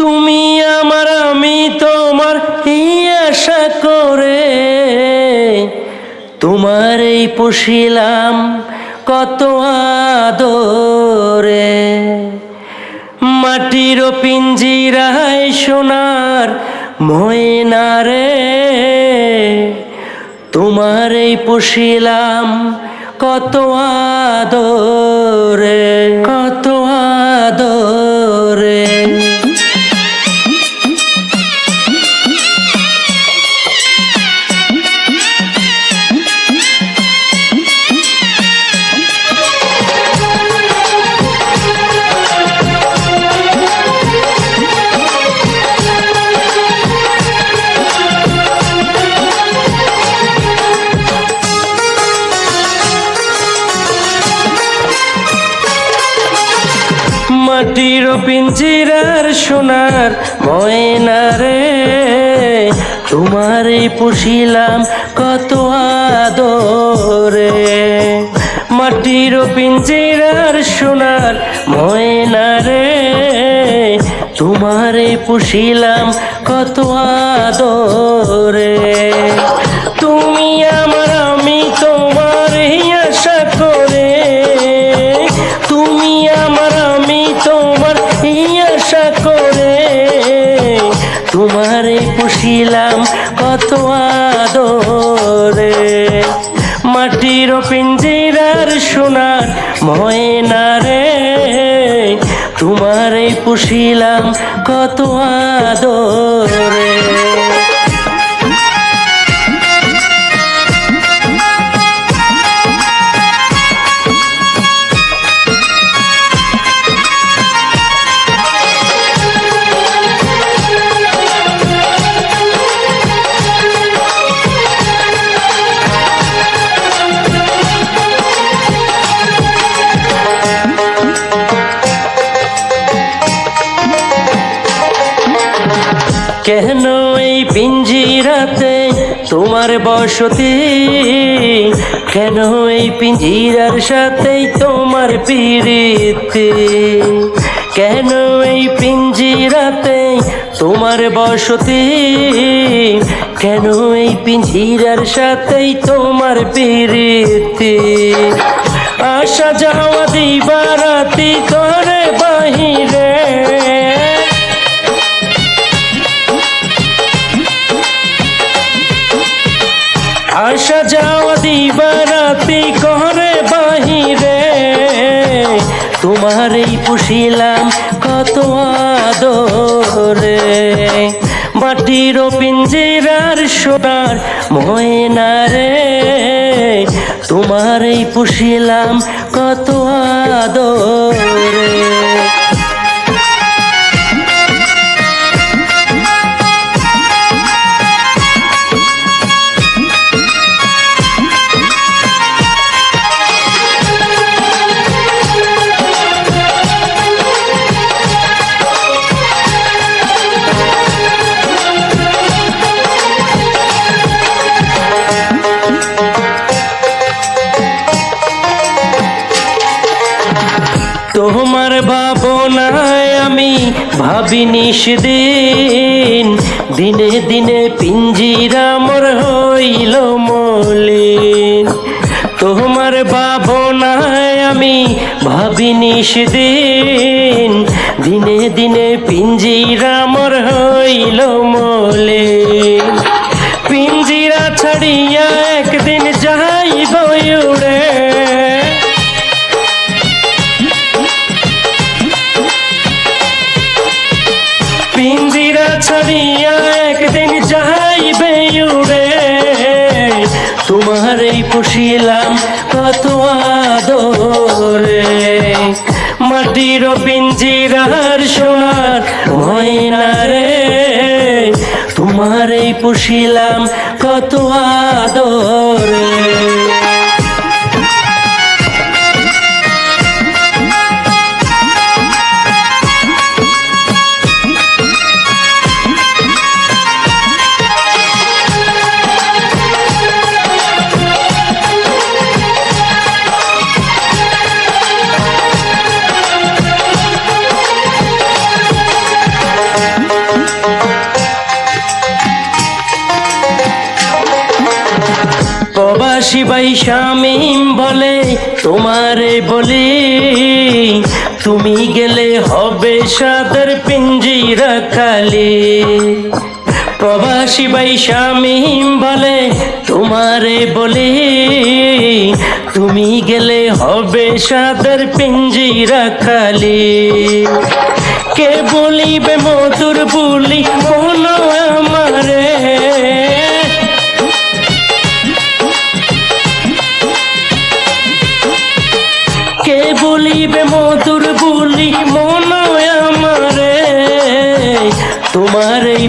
তুমি আমার, আমি তোমার এই আশা করে? তোমার এই পুষিলাম কত আদরে। মাটির পিঞ্জিরায় সোনার ময়নারে তোমার এই পুষিলাম কত আদরে। মাটির পিঞ্জিরার সোনার ময়নারে তোমারে পুষিলাম কত আদরে। মাটির পিঞ্জিরার সোনার ময়নারে তোমারে পুষিলাম কত আদরে। তোমারে পুষিলাম কত আদরে। মাটির পিঞ্জিরার সোনার ময়নারে তোমারে পুষিলাম কত আদরে। কেন এই পিঞ্জিরাতে তোমার বসতি? কেন এই পিঞ্জিরার সাথেই তোমার পিরিতি? কেন এই পিঞ্জিরাতে তোমার বসতি? কেন এই পিঞ্জিরার সাথেই তোমার পিরিতি? আসা যাওয়া দিবারাতি করে আসা যাওয়া দিবারাতি করে বাহিরে। তোমার এই পুষিলাম কত আদরে। মাটির পিঞ্জিরার সোনার ময়নারে তোমার এই পুষিলাম কত আদরে। আমি ভাবিনি সেদিন দিনে দিনে পিঞ্জিরা মোর হইল মলিন। তোমার ভাবনায় আমি ভাবিনি সেদিন দিনে দিনে পিঞ্জিরা মোর হইল মলিন। পিঞ্জিরা ছাড়িয়া তোমার পুষিলাম কত আদরে। মাটির পিঞ্জিরার সোনার ময়নারে তোমার এই পুষিলাম কত আদরে। প্রবাসী ভাই বলে, তোমারে বলি, তুমি গেলে হবে সাদের পিঞ্জিরা খালি। প্রবাসী ভাই শামিম বলে, তোমারে বলি, তুমি গেলে হবে সাদের পিঞ্জিরা খালি। কে বলিবে মধুর বলি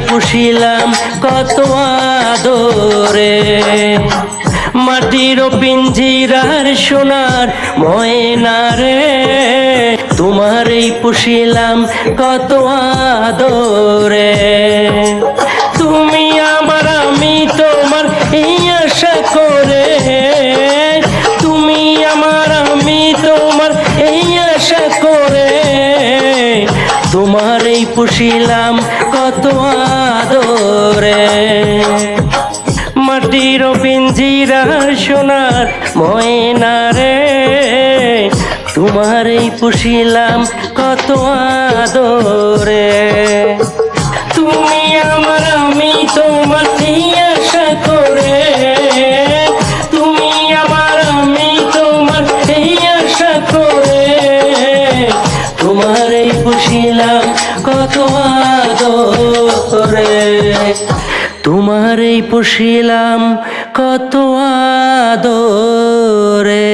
পুষিলাম কত আদরে। মাটির পিঞ্জিরার সোনার ময়নারে তোমারই পুষিলাম কত আদরে। তুমি আমার, আমি তোমার এই আশা করে। তুমি আমার, আমি তোমার এই আশা করে। তোমার এই পুষিলাম কত পিঞ্জিরার সোনার ময়না রে, তোমার পুষিলাম কত আদরে। তুমি আমার, আমি তোমার আশা করে। তুমি আমার, আমি তোমার এই আশা করে। তোমার এই পুষিলাম কত আদরে। তোমার এই পুষিলাম কত আদরে।